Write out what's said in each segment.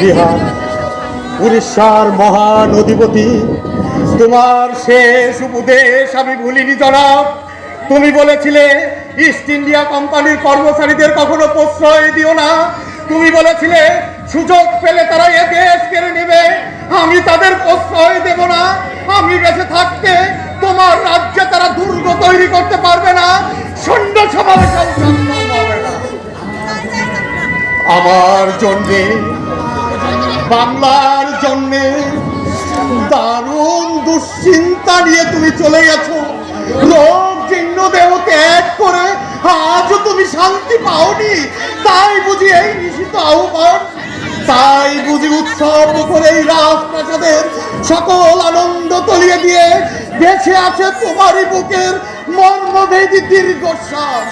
বিহার, উড়িষ্যার মহান অধিপতি। তোমার শেষ উপদেশ আমি ভুলিনি, জনাব। তুমি বলেছিলে ইস্ট ইন্ডিয়া কোম্পানির কর্মচারীদের কখনো প্রশ্রয় দিও না। তুমি বলেছিলে, সুযোগ পেলে তারা এ দেশ কেড়ে নেবে। আমি তাদের প্রশ্রয় দেব না। আমি বেঁচে থাকতে তোমার রাজ্যে তারা দুর্গ তৈরি করতে পারবে না। সৈন্য না। আমার জন্যে বাংলার জন্যে দারুণ দুশ্চিন্তা নিয়ে তুমি চলে গেছো। রোগ চিহ্ন দেহ ত্যাগ করে আজও তুমি শান্তি পাওনি। তাই বুঝি এই নিশিত আহ্বান। তাই বুঝি উৎসব করে এই রাজপ্রাসাদের সকল আনন্দ তলিয়ে দিয়ে বেঁচে আছে তোমারই বুকের মর্মভেদী দীর্ঘশ্বাস।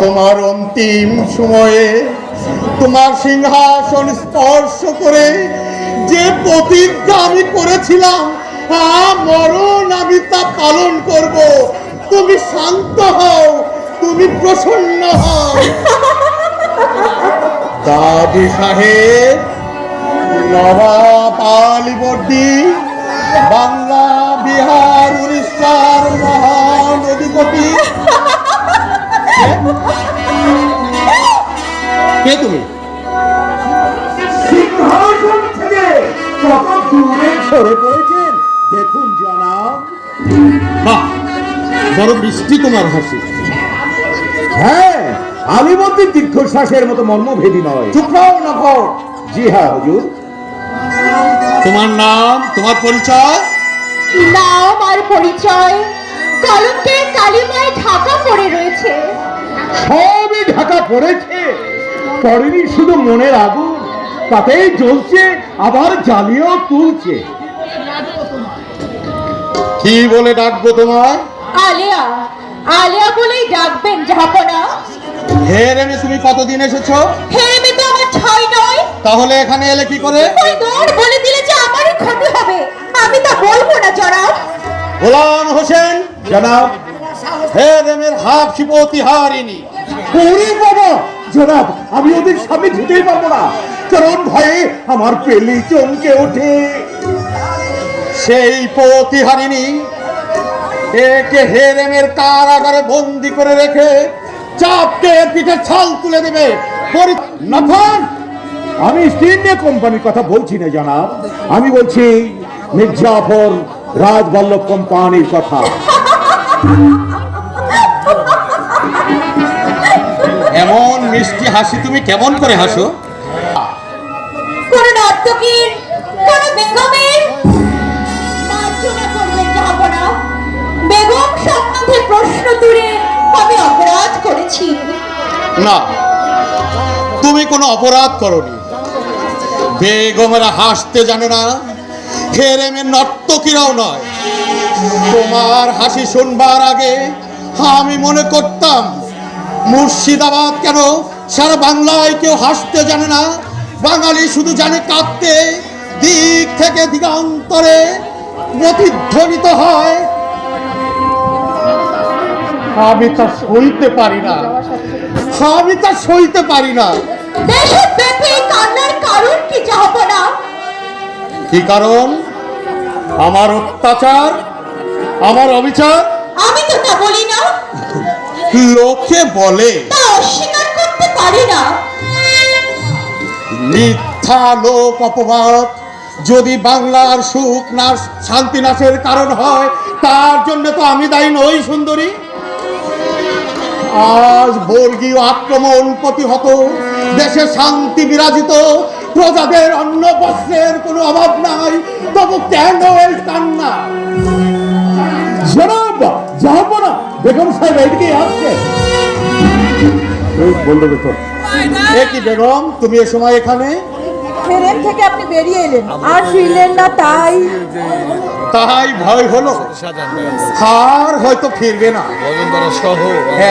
তোমার অন্তিম সময়ে তোমার সিংহাসন স্পর্শ করে যে প্রতিজ্ঞা আমি করেছিলাম মরণ আমি তা পালন করব। তুমি শান্ত হও, তুমি প্রসন্ন হও। দাদি সাহেব নবাব বাংলা বিহার উড়িষ্যার মহান অধিপতি কে তুমি? সিংহাসন থেকে কত দূরে সরে পড়েছেন? দেখুন জনাব। বাহ বড় মিষ্টি তোমার হাসি। হ্যাঁ আলিবদ্দির দীর্ঘশ্বাসের মতো মর্মভেদী নয়। চুপ রাও নভর জি হ্যাঁ হুজুর। তোমার নাম তোমার পরিচয়? নাম আর পরিচয় কলঙ্কের কালিমায় ঢাকা পড়ে রয়েছে। সবই ঢাকা পড়েছে। পড়েনি শুধু মনের আগুন তাতেই জ্বলছে আবার জ্বালিয়েও তুলছে। কি বলে ডাকবো তোমায়? আলেয়া আলেয়া বলেই ডাকবেন জাহাপনা হে রেমে তুমি কতদিন এসেছ? হেরেমে তো আমার ছয় নয়। তাহলে এখানে এলে কি করে? ওই দৌড় বলে দিলে যে আমারই ক্ষতি হবে। আমি তা বলব না জনাব। গোলাম হোসেন জনাব। হে রেমের হাফ শিপতি হারিনি ওরে বাবা! জনাব আমি ওদের সামনে যেতেই পারব না। কারণ ভয়ে আমার পেলি চমকে ওঠে। সেই প্রতিহারিণী একে হেরেমের কারাগারে বন্দি করে রেখে চাপকে এর পিঠে ছাল তুলে দেবে। পরি- নাথান আমি স্টিন্ডে কোম্পানির কথা বলছি না জানাব। আমি বলছি মির্জাফর রাজবল্লভ কোম্পানির কথা। মিষ্টি হাসি তুমি কেমন করে হাসো? কোন নর্তকীর কোন বেগমের মার্জনা করবেন জাহাপনা বেগম সম্বন্ধে প্রশ্ন তুলে আমি অপরাধ করেছি। না তুমি কোনো অপরাধ করনি। বেগমেরা হাসতে জানে না হেরেমের নর্তকীরাও নয়। তোমার হাসি শুনবার আগে আমি মনে করতাম মুর্শিদাবাদ কেন? সারা বাংলায় কেউ হাসতে জানে না। বাঙালি শুধু জানে কাঁদতে। দিক থেকে দিগান্তরে প্রতিধ্বনিত হয়। আমি তা সইতে পারি না। আমি তা সইতে পারি না। কারণ কি জাহাপনা কি কারণ? আমার অত্যাচার? আমার অবিচার? আমি তো তা বলি না। লোকে বলে তা অস্বীকার করতে পারি না। মিথ্যা লোক অপবাদ। যদি বাংলার সুখ নাশ শান্তি নাশের কারণ হয় তার জন্য তো আমি দায়ী নই সুন্দরী। আজ বর্গীয় আক্রমণ প্রতিহত দেশে শান্তি বিরাজিত প্রজাদের অন্ন বস্ত্রের কোনো অভাব নাই তবু কেন এই কান্না? জনাব বেগম সাহেব এদিকে আসছে। কি বেগম? তুমি এ সময় এখানে? ট্রেন থেকে আপনি বেরিয়ে এলেন। আর ফিরলেন না তাই তাই ভয় হলো? আর হয়তো ফিরবে না।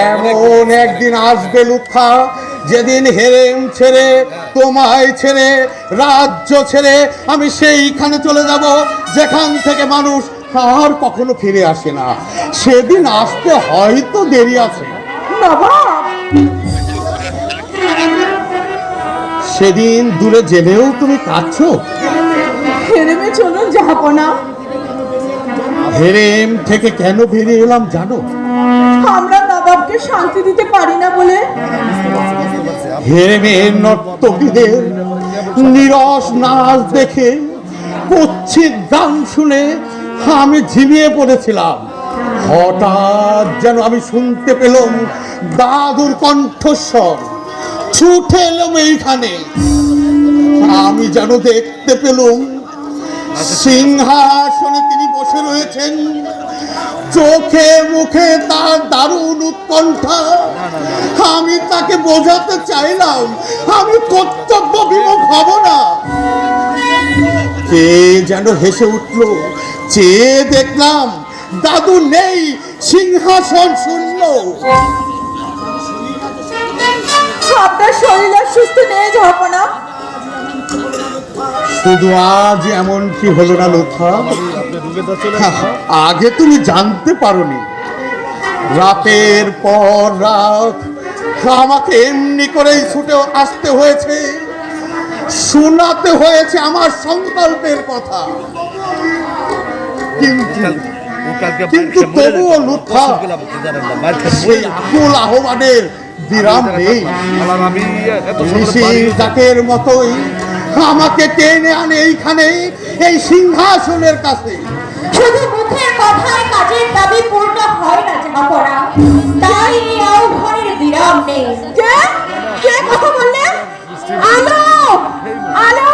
এমন একদিন আসবে লুৎফা যেদিন হেরেম ছেড়ে তোমায় ছেড়ে রাজ্য ছেড়ে আমি সেইখানে চলে যাব যেখান থেকে মানুষ আর কখনো ফিরে আসে না। সেদিন আসতে হয়তো দেরি আছে। নবাব সেদিন দূরে জেলেও তুমি কাঁদছো? হেরেমে যাব না। হেরেম থেকে কেন বেরিয়ে এলাম জানো? আমরা নবাবকে শান্তি দিতে পারি না বলে। হেরেমের নর্তকীদের নিরস নাচ দেখে কুচ্ছিত গান শুনে আমি ঝিমিয়ে পড়েছিলাম। হঠাৎ যেন আমি শুনতে পেলাম দাদুর কণ্ঠস্বর। ছুটে এলাম এইখানে আমি যেন দেখতে পেলুম সিংহাসনে তিনি বসে রয়েছেন। চোখে মুখে তার দারুণ উৎকণ্ঠা। আমি তাকে বোঝাতে চাইলাম আমি কর্তব্য বিমুখ হব না। কে যেন হেসে উঠল চেয়ে দেখলাম দাদু নেই সিংহাসন শূন্য। আপনার শরীর আর সুস্থ নেই যাব শুধু আজ এমন কি হলো না লোথা? আগে তুমি জানতে পারোনি। রাতের পর রাত আমাকে এমনি করেই ছুটে আসতে হয়েছে। শোনাতে হয়েছে আমার সংকল্পের কথা। কিন্তু কিন্তু তবুও লুৎফা সেই আকুল আহ্বানের বিরাম নেই। জাকের মতোই আমাকে টেনে আনে এইখানে এই সিংহাসনের কাছে। শুধু মুখের কথায় কাজের দাবি পূর্ণ হয় না জাহাপনা তাই এই আহ্বানের বিরাম নেই। কে? কে কথা বললেন আলো! আলো!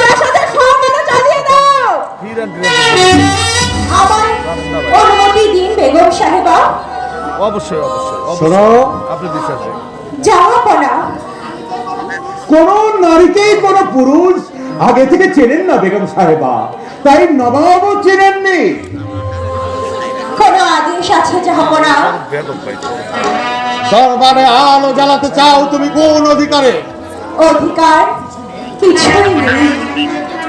প্রাসাদের সব আলো জ্বালিয়ে দাও আমার অনুমতি দিন বেগম সাহেবা। অবশ্যই অবশ্যই শোনো। আপনি বিশ্বাস? জাহাপনা কোন। নারীকেই কোন পুরুষ আগে থেকে চেনেন না বেগম সাহেবা। তাই নবাবও চেনেননি। কোনো আদেশ আছে বেদম ভাই। দরবারে আলো জ্বালাতে চাও তুমি কোন অধিকারে? অধিকার কিছুই নেই।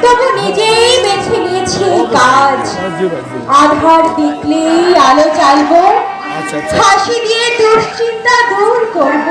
তবু নিজেই বেছে নিয়েছি কাজ। আধার দেখলেই আলো চাইব আচ্ছা আচ্ছা। দিয়ে দুশ্চিন্তা দূর করব।